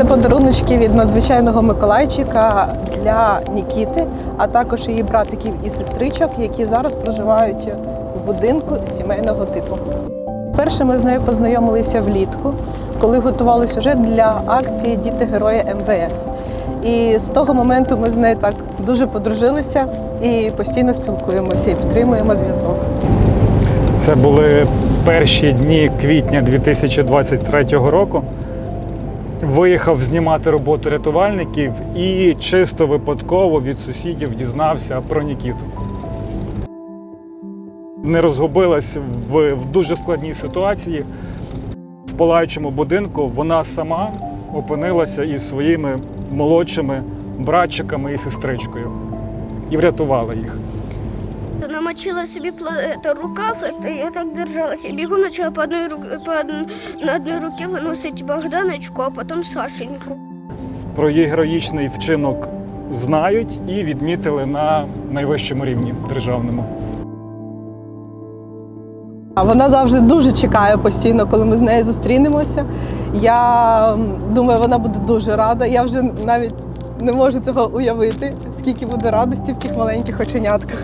подаруночки від надзвичайного Миколайчика для Нікіти, а також її братиків і сестричок, які зараз проживають в будинку сімейного типу. Перше ми з нею познайомилися влітку, коли готували сюжет для акції Діти Герої МВС. І з того моменту ми з нею так дуже подружилися і постійно спілкуємося і підтримуємо зв'язок. Це були перші дні квітня 2023 року. Виїхав знімати роботу рятувальників і чисто випадково від сусідів дізнався про Нікіту. Не розгубилась в, в дуже складній ситуації. В палаючому будинку вона сама опинилася із своїми молодшими братчиками і сестричкою і врятувала їх Намочила себе пла- это, рукав, это, я так держалась. Я бегу начала по одной, ру- по од- на одной руке выносить Богданочку, а потом Сашеньку. Про її героїчний вчинок знають і відмітили на найвищому рівні державному. А Вона завжди дуже чекає постійно, коли ми з нею зустрінемося. Я м, думаю, вона буде дуже рада. Я вже навіть не можу цього уявити, скільки буде радості в тих маленьких оченятках.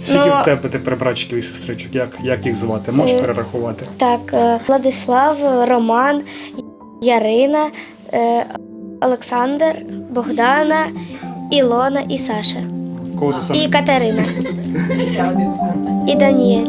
Скільки Ну, в тебе тепер братчиків і сестричок? Як, як їх звати? Можеш Е, перерахувати? Так, е, Владислав, Роман, Ярина, е, Олександр, Богдана, Ілона і Саша. Кого ти сам? І Катерина. І Даніель.